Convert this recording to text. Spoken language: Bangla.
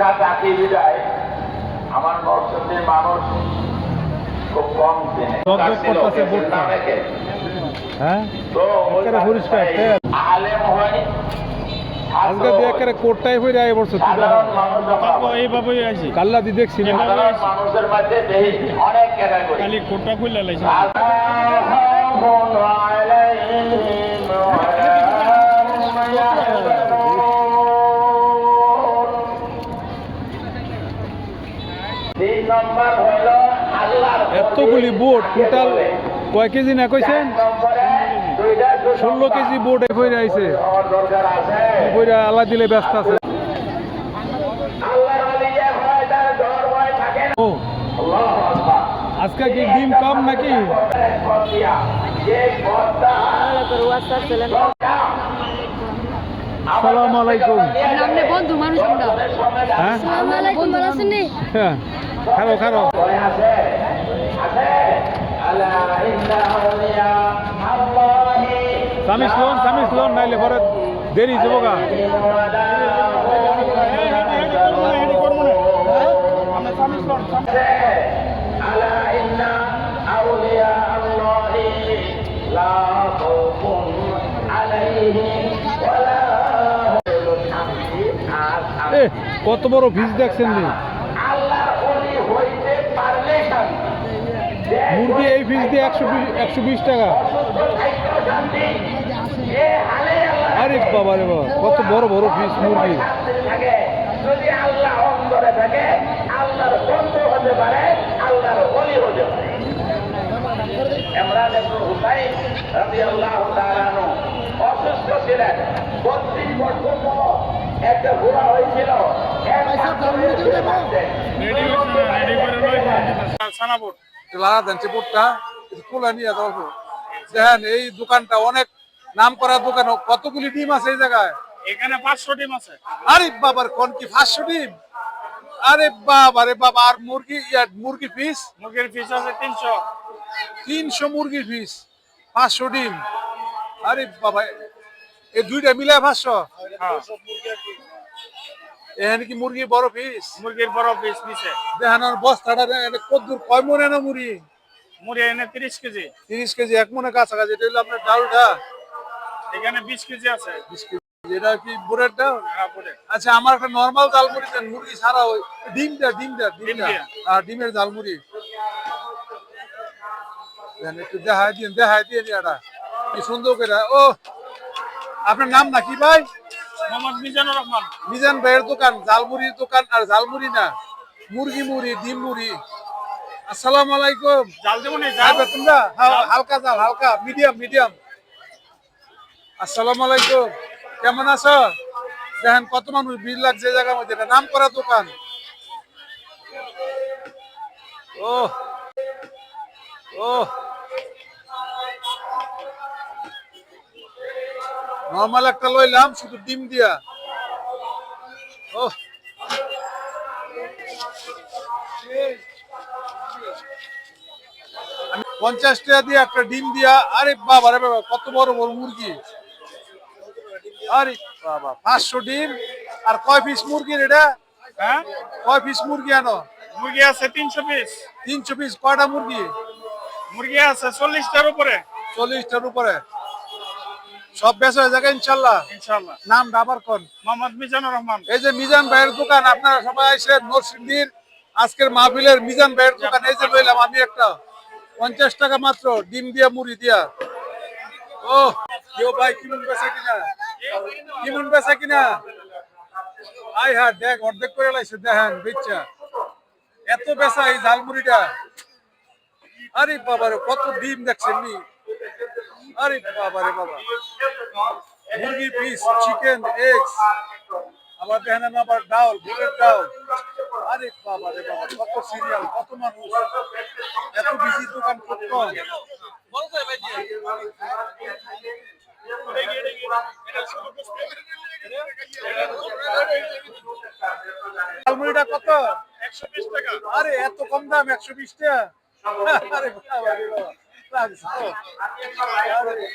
ফাঁকা চাকরি বিদায় আমার নরসিংদীর মানুষ খুব কম চেনে। অনেকে। হ্যাঁ ওই একেবারে এতগুলি বোট? টোটাল কয় কেজি না কইছেন ষোলো কেজি বোট হয়ে আইছে। বইরা আল্লাহ দিলে ব্যস্ত আছে। ও আজকে কি ডিম কম নাকি? আসসালামু আলাইকুম। আপনি বন্ধু মানুষ আমরা। হ্যাঁ? আসসালামু আলাইকুম ভালো আছেন হ্যাঁ। খারো খারো ভয় আছে আছে আলা ইন্না আউলিয়া আল্লাহি সামিস লোন সামিস লোন নাইলে পরে দেরি যাব গা আলা ইন্না আউলিয়া আল্লাহি লা খাউফুন আলাইহিম ওয়ালা হুম এ কত বড় ফিস দেখছেন নি? মুরগি এই ফিস দিয়ে একশো একশো বিশ টাকা। আরে বাবা রে বাবা কত বড় বড় ফিস মুরগি। যদি আল্লাহ অন্তরে থাকে আল্লাহর বন্ধু হতে পারে আল্লাহর ওলি হতে পারে। ইমরান ইবনে হুসাইন রাদিয়াল্লাহু তাআলা আনহু অসুস্থ ছিলেন। 32 বছর একটা ঘোড়া হয়েছিল। সানাপুর। দেন বুটটা কোলা নিয়ে দাও দেখেন এই দোকানটা অনেক নাম করা দোকান। কতগুলি ডিম আছে এই জায়গায়? এখানে পাঁচশো টিম আছে। আরে বাবার কোন কি পাঁচশো ডিম? আরে বাবা রে বাবা আর মুরগি মুরগি পিস মুরগির পিস আছে তিনশো। তিনশো মুরগির পিস পাঁচশো ডিম। আরে বাবা এই দুইটা মিলে পাঁচশো? হ্যাঁ। এখানে কি মুরগি বড় পিস মুরগির বড় পিস নিচে। দেখেন আর বস্তাটা কদ্দুর কয় মনে না মুড়ি মুড়ি এনে তিরিশ কেজি। তিরিশ কেজি এক মনে কাছাকাছি এটা হলো আপনার ডালটা এখানে বিশ কেজি আছে। বিশ কেজি এটা কি বুড়ের ডাল হ্যাঁ আচ্ছা আমার একটা নর্মাল জালমুড়ি দেন মুরগি ছাড়া ওই ডিমটা ডিমটা ডিমটা। আর ডিমের জালমুড়ি দেন একটু দেখাই দিন দেখাই দিন এটা। কি সুন্দর করে। ও আপনার নাম নাকি ভাই? মোহাম্মদ মিজানুর রহমান। মিজান ভাইয়ের দোকান জালমুড়ির দোকান আর জালমুড়ি না। মুরগি মুড়ি ডিম মুড়ি। আসসালামু আলাইকুম। জাল দেবো নি? খাবে তোমরা? হালকা জাল হালকা মিডিয়াম মিডিয়াম আসসালামু আলাইকুম। কেমন আছো? দেখেন কত মানুষ ভিড় লাগছে এই জায়গার মধ্যে। এটা নাম করা দোকান। ও ও নর্মাল একটা লইলাম শুধু ডিম দিয়া। ও পঞ্চাশ টাকা দিয়ে একটা ডিম দিয়া আরে বাবা বাবা কত বড় বড় মুরগি। আরে বাবা পাঁচশো ডিম আর কয় পিস মুরগির এটা? হ্যাঁ? কয় পিস মুরগি আনো? মুরগি আছে তিনশো পিস তিনশো পিস কয়টা মুরগি? মুরগি আছে চল্লিশটার উপরে। চল্লিশটার উপরে। সব বেশ হয়ে যাবে ইনশাল্লাহ। ইনশাল্লাহ। নাম ডাবার কোন? মোহাম্মদ মিজানুর রহমান। এই যে মিজান ভাইয়ের দোকান আপনারা সবাই আসেন নরসিংদীর আজকের মাহফিলের মিজান ভাইয়ের দোকান। এই যে লইলাম আমি একটা। পঞ্চাশ টাকা মাত্র, ডিম দিয়া, মুড়ি দিয়া। ও, কেউ ভাই কিমন বেচা কিনা? কিমন বেচা কিনা? আই হ্যাঁ দেখ, অর্ধেক করে লাইছে, দেখেন, বেচা। এত বেচা এই ঝালমুড়িটা আরে বাবারে কত ডিম দেখছেন নি? আরে বাবারে বাবা। মুরগির পিস চিকেন এগস আবার দেখেন আবার ডাল, বুটের ডাল। আরে বাবা রে বাবা, কত সিরিয়াল কত মানুষ। এত বিজি দোকান কত একশো বিশ টাকা আরে এত কম দাম, একশো বিশ টাকা। আরে।